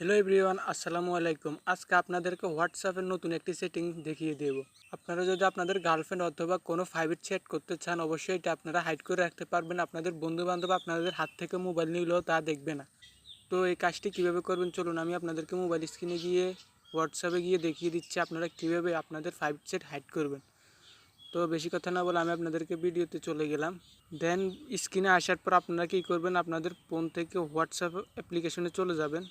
Hello everyone আসসালামু আলাইকুম আজকে আপনাদেরকে হোয়াটসঅ্যাপের নতুন একটি সেটিং দেখিয়ে দেব। আপনারা যদি আপনাদের গার্লফ্রেন্ড অথবা কোনো ফাইভের চ্যাট করতে চান, অবশ্যই এটা আপনারা হাইড করে রাখতে পারবেন। আপনাদের বন্ধু বান্ধব আপনাদের হাত থেকে মোবাইল নিলেও তা দেখবে না। তো এই কাজটি কীভাবে করবেন? চলুন আমি আপনাদেরকে মোবাইল স্ক্রিনে গিয়ে হোয়াটসঅ্যাপে গিয়ে দেখিয়ে দিচ্ছি আপনারা কীভাবে আপনাদের ফাইভ চ্যাট হাইড করবেন। তো বেশি কথা না বলে আমি আপনাদেরকে ভিডিওতে চলে গেলাম। দেন স্ক্রিনে আসার পর আপনারা কী করবেন? আপনাদের ফোন থেকে হোয়াটসঅ্যাপ অ্যাপ্লিকেশনে চলে যাবেন।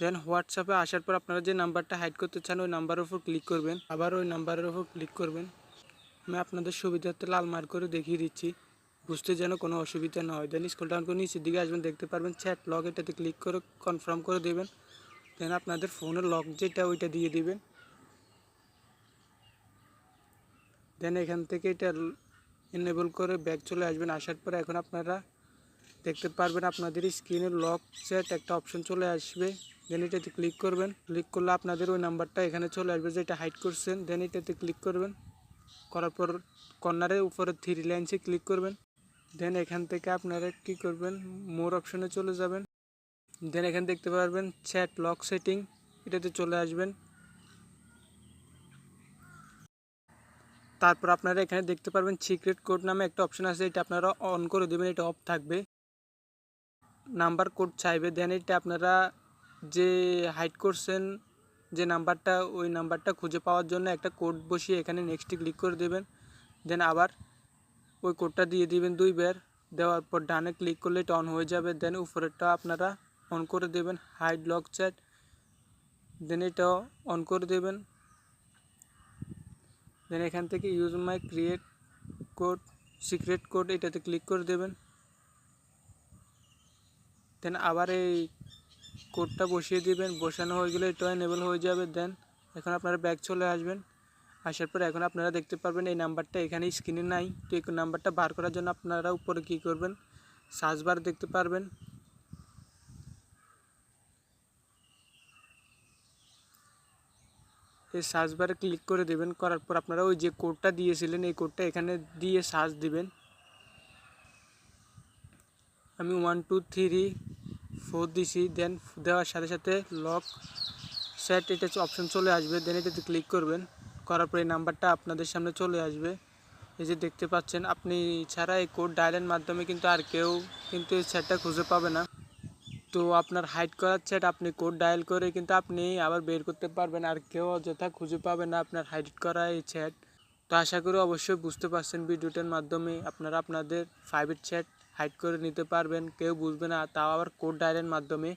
দেন হোয়াটসঅ্যাপে আসার পর আপনারা যে নাম্বারটা হাইড করতে চান, ওই নাম্বারের উপর ক্লিক করবেন। আবার ওই নাম্বারের উপর ক্লিক করবেন। আমি আপনাদের সুবিধার্থে লাল মার্ক করে দেখিয়ে দিচ্ছি। বুঝতে যেন কোনো অসুবিধা না হয়। দেন স্কুল ডাউন করে নিচের দিকে আসবেন, দেখতে পারবেন চ্যাট লগ এটাতে ক্লিক করে কনফার্ম করে দেবেন। দেন আপনাদের ফোনের লক যেটা ওইটা দিয়ে দিবেন। দেন এখান থেকে এটা এনেবল করে ব্যাগ চলে আসবেন। আসার পর এখন আপনারা দেখতে পারবেন আপনাদের স্ক্রিনে লক সেট একটা অপশন চলে আসবে। দেন এটাতে ক্লিক করবেন। ক্লিক করলে আপনাদের ওই নাম্বারটা এখানে চলে আসবে যেটা হাইড করছেন। দেন এটাতে ক্লিক করবেন। করার পর কর্নারের উপরে থ্রি লাইনসে ক্লিক করবেন। দেন এখান থেকে আপনারা কি করবেন? মোর অপশনে চলে যাবেন। দেন এখানে দেখতে পারবেন চ্যাট লক সেটিং এটাতে চলে আসবেন। তারপর আপনারা এখানে দেখতে পারবেন সিক্রেট কোড নামে একটা অপশন আছে। এটা আপনারা অন করে দেবেন। এটা অফ থাকবে। নাম্বার কোড চাইবে দেন এটা আপনারা যে হাইড করছেন, যে নাম্বারটা, ওই নাম্বারটা খুঁজে পাওয়ার জন্য একটা কোড বসিয়ে এখানে নেক্সটে ক্লিক করে দেবেন। দেন আবার ওই কোডটা দিয়ে দিবেন দুইবার, দেওয়ার পর ডানে ক্লিক করলে এটা অন হয়ে যাবে। দেন উপরেরটা আপনারা অন করে দেবেন হাইড লক চ্যাট দেন এটা অন করে দেবেন। দেন এখান থেকে use my create code secret code এটাতে ক্লিক করে দেবেন। দেন আবার এই কোডটা বসিয়ে দিবেন। বসানো হয়ে গেলে এটা এনেবল হয়ে যাবে। দেন এখন আপনারা ব্যাক চলে আসবেন। আসার পর এখন আপনারা দেখতে পারবেন এই নাম্বারটা এখানে স্ক্রিনে নাই। তো এই নাম্বারটা বার করার জন্য আপনারা উপরে কী করবেন? সার্চ বার দেখতে পারবেন। এই সার্চ বারে ক্লিক করে দেবেন। করার পর আপনারা ওই যে কোডটা দিয়েছিলেন, এই কোডটা এখানে দিয়ে সার্চ দিবেন। আমি ওয়ান টু থ্রি ফোর দিছি দেন দেওয়ার সাথে সাথে লক সেট এটা অপশন চলে আসবে। দেন এটাতে ক্লিক করবেন। করার পরে নাম্বারটা আপনাদের সামনে চলে আসবে। এই যে দেখতে পাচ্ছেন, আপনি ছাড়া এই কোড ডায়ালের মাধ্যমে কিন্তু আর কেউ কিন্তু এই চ্যাটটা খুঁজে পাবে না। তো আপনার হাইড করার চ্যাট আপনি কোড ডায়াল করে কিন্তু আপনি আবার বের করতে পারবেন। আর কেউ অযথা খুঁজে পাবে না আপনার হাইড করা এই চ্যাট তো আশা করি অবশ্যই বুঝতে পারছেন ভিডিওটার মাধ্যমে। আপনারা আপনাদের প্রাইভেট চ্যাট হাইড করে নিতে পারবেন, কেউ বুঝবে না। তাও আবার কোড ডায়ালের মাধ্যমে।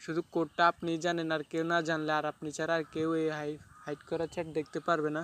শুধু কোডটা আপনি জানেন আর কেউ না জানলে আর আপনি ছাড়া আর কেউ এই হাই হাইড করা চ্যাট দেখতে পারবে না।